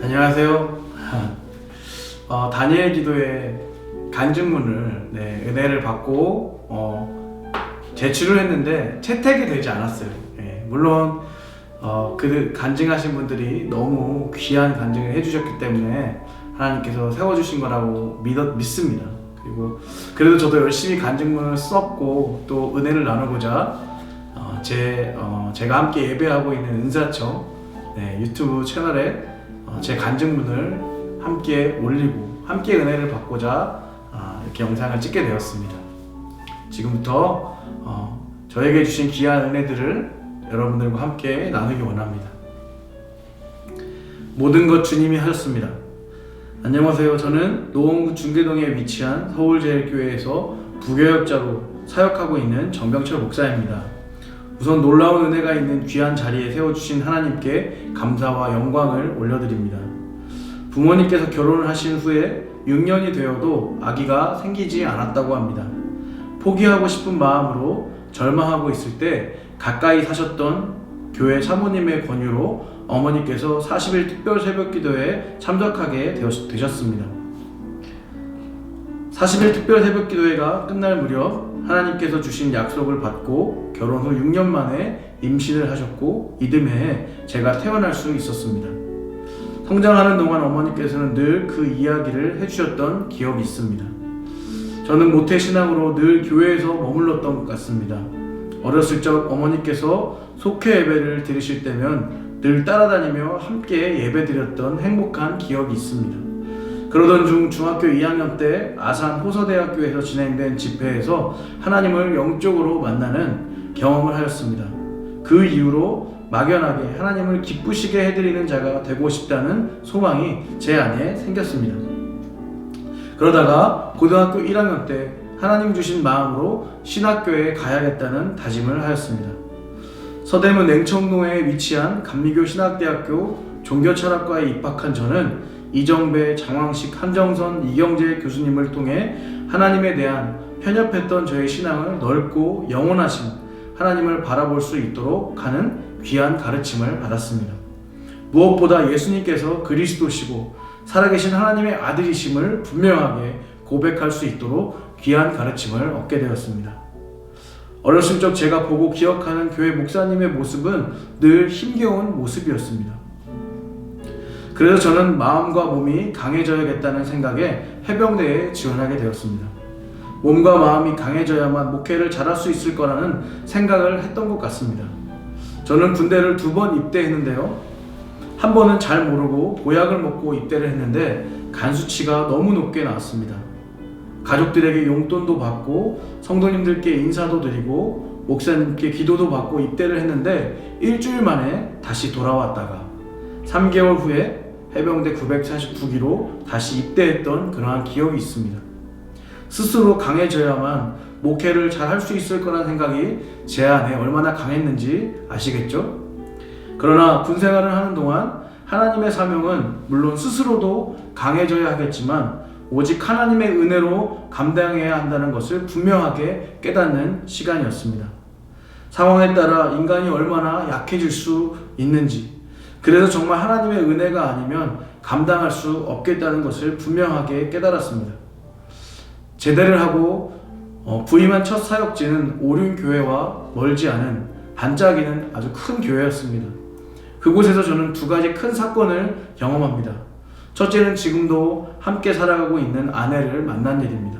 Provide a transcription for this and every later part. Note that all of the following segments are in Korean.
안녕하세요. 어, 다니엘 기도의 간증문을 네, 은혜를 받고 어, 제출을 했는데 채택이 되지 않았어요. 예, 물론 어, 그 간증하신 분들이 너무 귀한 간증을 해주셨기 때문에 하나님께서 세워주신 거라고 믿어, 믿습니다. 그리고 그래도 저도 열심히 간증문을 썼고 또 은혜를 나누고자 어, 제 어, 제가 함께 예배하고 있는 은사청 네, 유튜브 채널에 어, 제 간증문을 함께 올리고 함께 은혜를 받고자 아, 이렇게 영상을 찍게 되었습니다. 지금부터 어, 저에게 주신 귀한 은혜들을 여러분들과 함께 나누기 원합니다. 모든 것 주님이 하셨습니다. 안녕하세요. 저는 노원구 중계동에 위치한 서울제일교회에서 부교역자로 사역하고 있는 정병철 목사입니다. 우선 놀라운 은혜가 있는 귀한 자리에 세워주신 하나님께 감사와 영광을 올려드립니다. 부모님께서 결혼을 하신 후에 6년이 되어도 아기가 생기지 않았다고 합니다. 포기하고 싶은 마음으로 절망하고 있을 때 가까이 사셨던 교회 사모님의 권유로 어머니께서 40일 특별 새벽 기도에 참석하게 되셨습니다. 40일 특별 새벽 기도회가 끝날 무렵 하나님께서 주신 약속을 받고 결혼 후 6년 만에 임신을 하셨고 이듬해 제가 태어날 수 있었습니다. 성장하는 동안 어머니께서는 늘 그 이야기를 해주셨던 기억이 있습니다. 저는 모태 신앙으로 늘 교회에서 머물렀던 것 같습니다. 어렸을 적 어머니께서 속회 예배를 드리실 때면 늘 따라다니며 함께 예배 드렸던 행복한 기억이 있습니다. 그러던 중 중학교 2학년 때 아산 호서대학교에서 진행된 집회에서 하나님을 영적으로 만나는 경험을 하였습니다. 그 이후로 막연하게 하나님을 기쁘시게 해드리는 자가 되고 싶다는 소망이 제 안에 생겼습니다. 그러다가 고등학교 1학년 때 하나님 주신 마음으로 신학교에 가야겠다는 다짐을 하였습니다. 서대문 냉청로에 위치한 감리교 신학대학교 종교철학과에 입학한 저는 이정배, 장황식, 한정선, 이경재 교수님을 통해 하나님에 대한 편협했던 저의 신앙을 넓고 영원하신 하나님을 바라볼 수 있도록 하는 귀한 가르침을 받았습니다. 무엇보다 예수님께서 그리스도시고 살아계신 하나님의 아들이심을 분명하게 고백할 수 있도록 귀한 가르침을 얻게 되었습니다. 어렸을 적 제가 보고 기억하는 교회 목사님의 모습은 늘 힘겨운 모습이었습니다. 그래서 저는 마음과 몸이 강해져야겠다는 생각에 해병대에 지원하게 되었습니다. 몸과 마음이 강해져야만 목회를 잘할 수 있을 거라는 생각을 했던 것 같습니다. 저는 군대를 두 번 입대했는데요. 한 번은 잘 모르고 보약을 먹고 입대를 했는데 간 수치가 너무 높게 나왔습니다. 가족들에게 용돈도 받고 성도님들께 인사도 드리고 목사님께 기도도 받고 입대를 했는데 일주일 만에 다시 돌아왔다가 3개월 후에 해병대 949기로 다시 입대했던 그러한 기억이 있습니다. 스스로 강해져야만 목회를 잘 할 수 있을 거란 생각이 제 안에 얼마나 강했는지 아시겠죠? 그러나 군 생활을 하는 동안 하나님의 사명은 물론 스스로도 강해져야 하겠지만 오직 하나님의 은혜로 감당해야 한다는 것을 분명하게 깨닫는 시간이었습니다. 상황에 따라 인간이 얼마나 약해질 수 있는지, 그래서 정말 하나님의 은혜가 아니면 감당할 수 없겠다는 것을 분명하게 깨달았습니다. 제대를 하고 어, 부임한 첫 사역지는 오륜교회와 멀지 않은 반짝이는 아주 큰 교회였습니다. 그곳에서 저는 두 가지 큰 사건을 경험합니다. 첫째는 지금도 함께 살아가고 있는 아내를 만난 일입니다.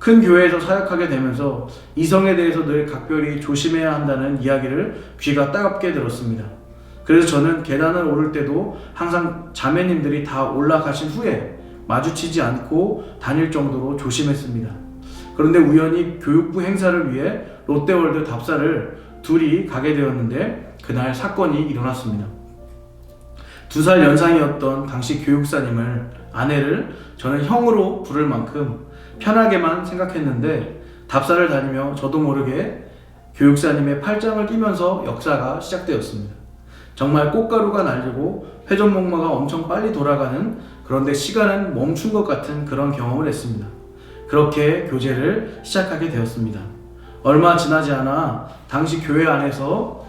큰 교회에서 사역하게 되면서 이성에 대해서 늘 각별히 조심해야 한다는 이야기를 귀가 따갑게 들었습니다. 그래서 저는 계단을 오를 때도 항상 자매님들이 다 올라가신 후에 마주치지 않고 다닐 정도로 조심했습니다. 그런데 우연히 교육부 행사를 위해 롯데월드 답사를 둘이 가게 되었는데 그날 사건이 일어났습니다. 두 살 연상이었던 당시 교육사님을 아내를 저는 형으로 부를 만큼 편하게만 생각했는데 답사를 다니며 저도 모르게 교육사님의 팔짱을 끼면서 역사가 시작되었습니다. 정말 꽃가루가 날리고 회전 목마가 엄청 빨리 돌아가는 그런데 시간은 멈춘 것 같은 그런 경험을 했습니다. 그렇게 교제를 시작하게 되었습니다. 얼마 지나지 않아 당시 교회 안에서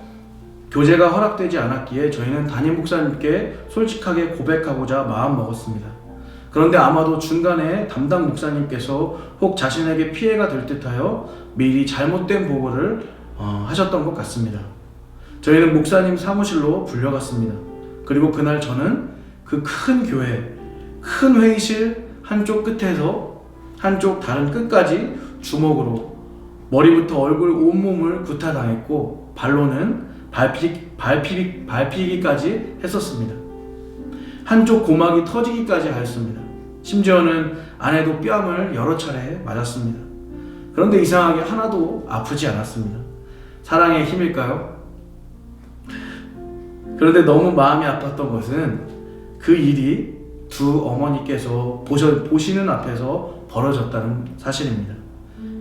교제가 허락되지 않았기에 저희는 담임 목사님께 솔직하게 고백하고자 마음 먹었습니다. 그런데 아마도 중간에 담당 목사님께서 혹 자신에게 피해가 될 듯하여 미리 잘못된 보고를 어, 하셨던 것 같습니다. 저희는 목사님 사무실로 불려갔습니다. 그리고 그날 저는 그 큰 교회, 큰 회의실 한쪽 끝에서 한쪽 다른 끝까지 주먹으로 머리부터 얼굴 온몸을 구타당했고 발로는 발피, 발피, 발피기까지 했었습니다. 한쪽 고막이 터지기까지 하였습니다. 심지어는 아내도 뺨을 여러 차례 맞았습니다. 그런데 이상하게 하나도 아프지 않았습니다. 사랑의 힘일까요? 그런데 너무 마음이 아팠던 것은 그 일이 두 어머니께서 보셔, 보시는 앞에서 벌어졌다는 사실입니다.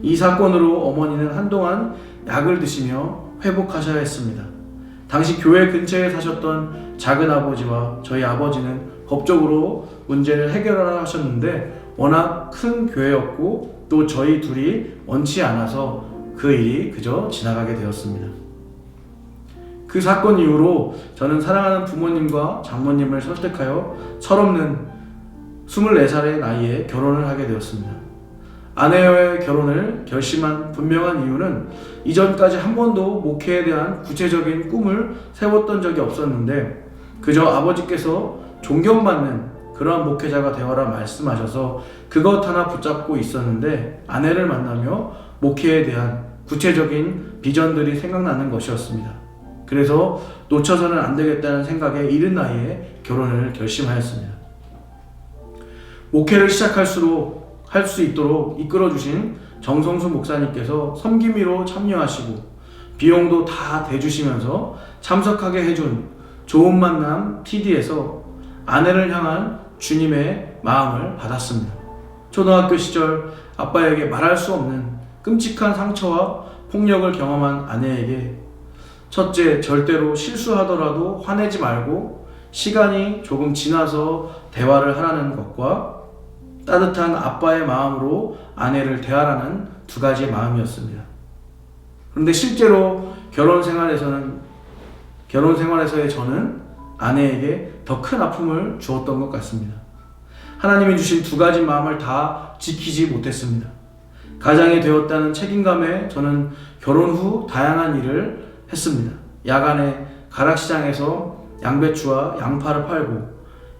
이 사건으로 어머니는 한동안 약을 드시며 회복하셔야 했습니다. 당시 교회 근처에 사셨던 작은 아버지와 저희 아버지는 법적으로 문제를 해결하셨는데 워낙 큰 교회였고 또 저희 둘이 원치 않아서 그 일이 그저 지나가게 되었습니다. 그 사건 이후로 저는 사랑하는 부모님과 장모님을 설득하여 철없는 24살의 나이에 결혼을 하게 되었습니다. 아내와의 결혼을 결심한 분명한 이유는 이전까지 한 번도 목회에 대한 구체적인 꿈을 세웠던 적이 없었는데 그저 아버지께서 존경받는 그러한 목회자가 되어라 말씀하셔서 그것 하나 붙잡고 있었는데 아내를 만나며 목회에 대한 구체적인 비전들이 생각나는 것이었습니다. 그래서 놓쳐서는 안 되겠다는 생각에 이른 나이에 결혼을 결심하였습니다. 목회를 시작할수록 할 수 있도록 이끌어 주신 정성수 목사님께서 섬김위로 참여하시고 비용도 다 대주시면서 참석하게 해준 좋은 만남 TD에서 아내를 향한 주님의 마음을 받았습니다. 초등학교 시절 아빠에게 말할 수 없는 끔찍한 상처와 폭력을 경험한 아내에게 첫째, 절대로 실수하더라도 화내지 말고 시간이 조금 지나서 대화를 하라는 것과 따뜻한 아빠의 마음으로 아내를 대하라는 두 가지의 마음이었습니다. 그런데 실제로 결혼 생활에서는 결혼 생활에서의 저는 아내에게 더 큰 아픔을 주었던 것 같습니다. 하나님이 주신 두 가지 마음을 다 지키지 못했습니다. 가장이 되었다는 책임감에 저는 결혼 후 다양한 일을 했습니다. 야간에 가락시장에서 양배추와 양파를 팔고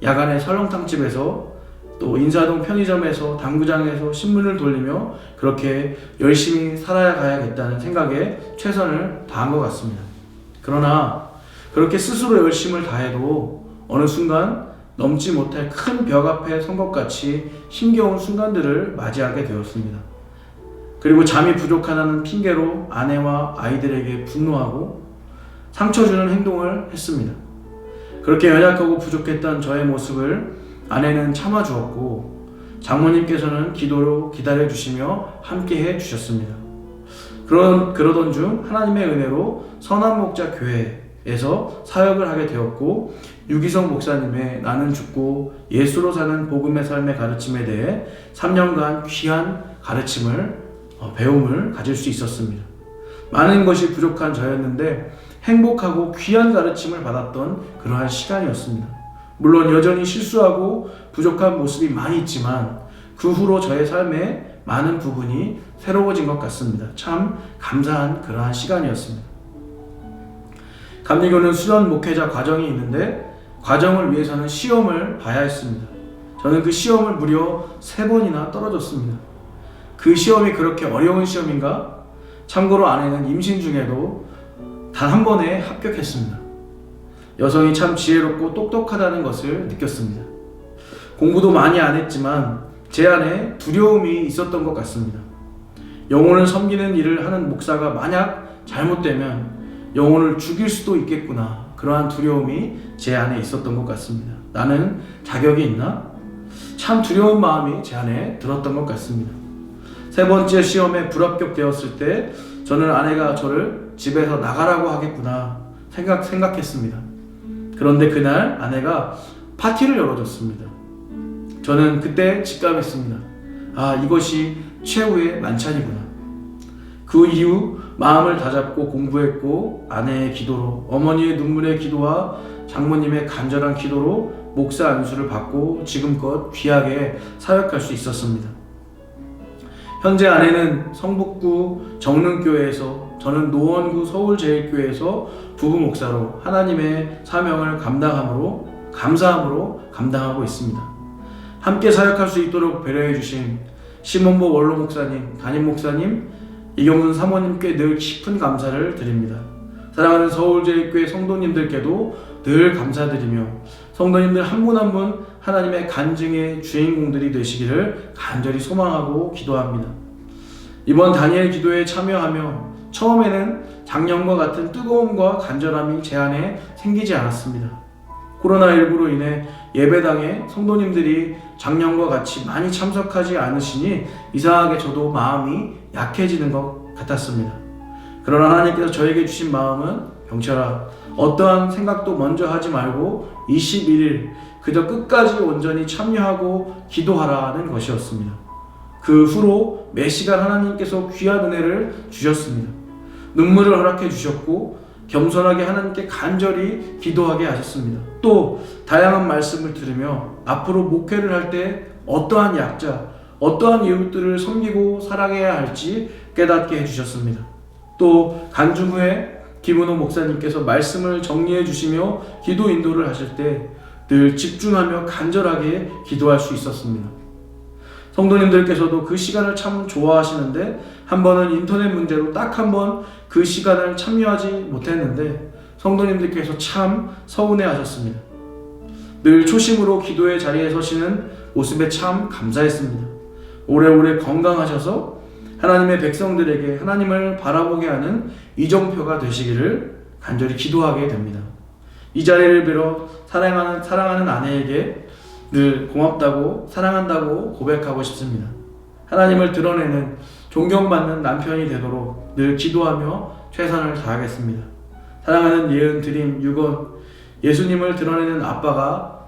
야간에 설렁탕집에서 또 인사동 편의점에서 당구장에서 신문을 돌리며 그렇게 열심히 살아야 가야겠다는 생각에 최선을 다한 것 같습니다. 그러나 그렇게 스스로 열심을 다해도 어느 순간 넘지 못할 큰 벽 앞에 선 것 같이 힘겨운 순간들을 맞이하게 되었습니다. 그리고 잠이 부족하다는 핑계로 아내와 아이들에게 분노하고 상처 주는 행동을 했습니다. 그렇게 연약하고 부족했던 저의 모습을 아내는 참아주었고 장모님께서는 기도로 기다려 주시며 함께 해 주셨습니다. 그런 그러던 중 하나님의 은혜로 선한 목자 교회에서 사역을 하게 되었고 유기성 목사님의 나는 죽고 예수로 사는 복음의 삶의 가르침에 대해 3년간 귀한 가르침을 어, 배움을 가질 수 있었습니다. 많은 것이 부족한 저였는데 행복하고 귀한 가르침을 받았던 그러한 시간이었습니다. 물론 여전히 실수하고 부족한 모습이 많이 있지만 그 후로 저의 삶에 많은 부분이 새로워진 것 같습니다. 참 감사한 그러한 시간이었습니다. 감리교는 수련 목회자 과정이 있는데 과정을 위해서는 시험을 봐야 했습니다. 저는 그 시험을 무려 세 번이나 떨어졌습니다. 그 시험이 그렇게 어려운 시험인가? 참고로 아내는 임신 중에도 단 한 번에 합격했습니다. 여성이 참 지혜롭고 똑똑하다는 것을 느꼈습니다. 공부도 많이 안 했지만 제 안에 두려움이 있었던 것 같습니다. 영혼을 섬기는 일을 하는 목사가 만약 잘못되면 영혼을 죽일 수도 있겠구나. 그러한 두려움이 제 안에 있었던 것 같습니다. 나는 자격이 있나? 참 두려운 마음이 제 안에 들었던 것 같습니다. 세 번째 시험에 불합격되었을 때 저는 아내가 저를 집에서 나가라고 하겠구나 생각, 생각했습니다. 그런데 그날 아내가 파티를 열어줬습니다. 저는 그때 직감했습니다. 아, 이것이 최후의 만찬이구나. 그 이후 마음을 다잡고 공부했고 아내의 기도로 어머니의 눈물의 기도와 장모님의 간절한 기도로 목사 안수를 받고 지금껏 귀하게 사역할 수 있었습니다. 현재 아내는 성북구 정릉교회에서 저는 노원구 서울제일교회에서 부부 목사로 하나님의 사명을 감당함으로 감사함으로 감당하고 있습니다. 함께 사역할 수 있도록 배려해 주신 시몬보 원로 목사님, 담임 목사님, 이경순 사모님께 늘 깊은 감사를 드립니다. 사랑하는 서울제일교회 성도님들께도 늘 감사드리며 성도님들 한 분 한분 하나님의 간증의 주인공들이 되시기를 간절히 소망하고 기도합니다. 이번 다니엘 기도에 참여하며 처음에는 작년과 같은 뜨거움과 간절함이 제 안에 생기지 않았습니다. 코로나19로 인해 예배당에 성도님들이 작년과 같이 많이 참석하지 않으시니 이상하게 저도 마음이 약해지는 것 같았습니다. 그러나 하나님께서 저에게 주신 마음은 병철아 어떠한 생각도 먼저 하지 말고 21일 그저 끝까지 온전히 참여하고 기도하라는 것이었습니다. 그 후로 매 시간 하나님께서 귀한 은혜를 주셨습니다. 눈물을 허락해 주셨고 겸손하게 하나님께 간절히 기도하게 하셨습니다. 또 다양한 말씀을 들으며 앞으로 목회를 할 때 어떠한 약자, 어떠한 이웃들을 섬기고 사랑해야 할지 깨닫게 해주셨습니다. 또 간중 후에 김은호 목사님께서 말씀을 정리해 주시며 기도 인도를 하실 때 늘 집중하며 간절하게 기도할 수 있었습니다. 성도님들께서도 그 시간을 참 좋아하시는데 한 번은 인터넷 문제로 딱 한 번 그 시간을 참여하지 못했는데 성도님들께서 참 서운해 하셨습니다. 늘 초심으로 기도의 자리에 서시는 모습에 참 감사했습니다. 오래오래 건강하셔서 하나님의 백성들에게 하나님을 바라보게 하는 이정표가 되시기를 간절히 기도하게 됩니다. 이 자리를 빌어 사랑하는, 사랑하는 아내에게 늘 고맙다고 사랑한다고 고백하고 싶습니다. 하나님을 드러내는 존경받는 남편이 되도록 늘 기도하며 최선을 다하겠습니다. 사랑하는 예은 드림 유건 예수님을 드러내는 아빠가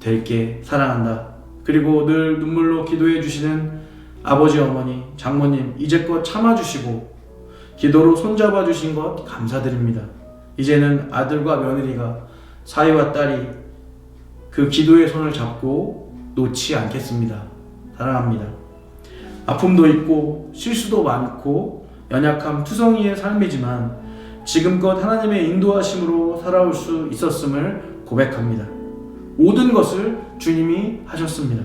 될게 사랑한다. 그리고 늘 눈물로 기도해 주시는 아버지 어머니 장모님 이제껏 참아주시고 기도로 손잡아 주신 것 감사드립니다. 이제는 아들과 며느리가 사위와 딸이 그 기도의 손을 잡고 놓지 않겠습니다. 사랑합니다. 아픔도 있고 실수도 많고 연약함 투성이의 삶이지만 지금껏 하나님의 인도하심으로 살아올 수 있었음을 고백합니다. 모든 것을 주님이 하셨습니다.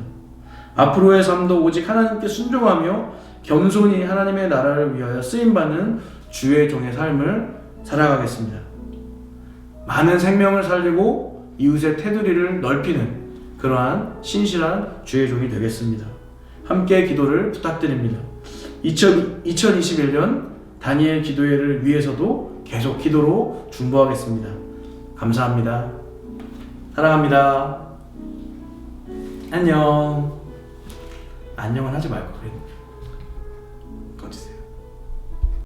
앞으로의 삶도 오직 하나님께 순종하며 겸손히 하나님의 나라를 위하여 쓰임받는 주의 종의 삶을 살아가겠습니다. 많은 생명을 살리고 이웃의 테두리를 넓히는 그러한 신실한 주의 종이 되겠습니다. 함께 기도를 부탁드립니다. 2021년 다니엘 기도회를 위해서도 계속 기도로 중보하겠습니다. 감사합니다. 사랑합니다. 안녕. 안녕은 하지 말고 그래.